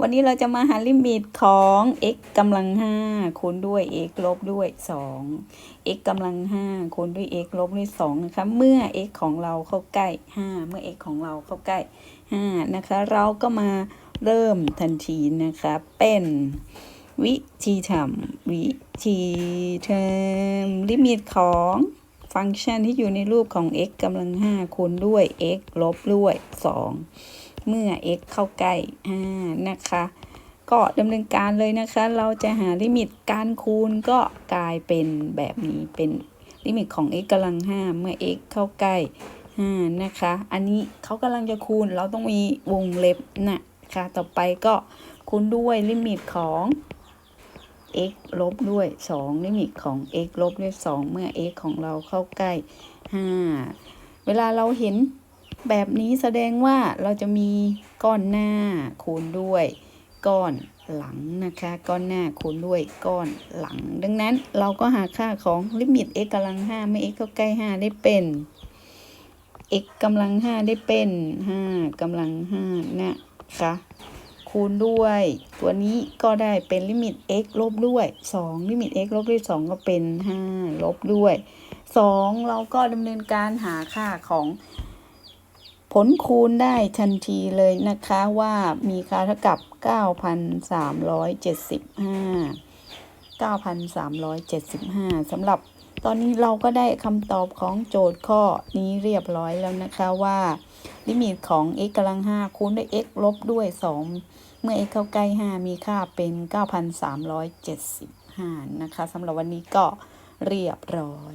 วันนี้เราจะมาหาลิมิตของ x กำลัง5คูณด้วย x ลบด้วย 2 x กำลัง5คูณด้วย x ลบด้วย2นะคะ เมื่อ x ของเราเข้าใกล้ 5 เมื่อ x ของเราเข้าใกล้ 5 นะคะ เราก็มาเริ่มทันทีนะคะ เป็นวิธีทำวิธีทำลิมิตของฟังก์ชันที่อยู่ในรูปของ x กำลัง5คูณด้วย x ลบด้วย 2 เมื่อ x เข้าใกล้5นะคะก็ดำเนินการเลยนะคะ เราจะหาลิมิตการคูณก็กลายเป็นแบบนี้เป็นลิมิตของ x กำลัง 5 เมื่อ x เข้าใกล้5นะคะ อันนี้เขากำลังจะคูณเราต้องมีวงเล็บนะคะต่อไปก็คูณด้วยลิมิตของ x ลบด้วย 2 ลิมิตของ x ลบด้วย 2 เมื่อ x ของเราเข้าใกล้ 5 เวลาเราเห็น แบบนี้แสดงว่าเราจะมีก้อนหน้าคูณด้วย ก้อนหลังนะคะ ก้อนหน้าคูณด้วยก้อนหลัง ดังนั้นเราก็หาค่าของลิมิต x กำลัง 5 เมื่อ x เข้าใกล้ 5 ได้เป็น x กำลัง 5 ได้เป็น 5กำลัง 5 นะคะคูณด้วย ตัวนี้ก็ได้เป็นลิมิต x ลบด้วย 2 ลิมิต x ลบด้วย 2 ก็เป็น 5 ลบด้วย 2 เราก็ดำเนินการหาค่าของ ผลคูณได้ทันทีเลยนะคะว่ามีค่าเท่ากับ 9,375 9,375สำหรับตอนนี้เราก็ได้คำตอบของโจทย์ข้อนี้เรียบร้อยแล้วนะคะว่า ลิมิตของ x กำลัง 5 คูณด้วย x ลบด้วย 2 เมื่อ x เข้าใกล้ 5 มีค่าเป็น 9,375 นะคะสำหรับวันนี้ก็เรียบร้อย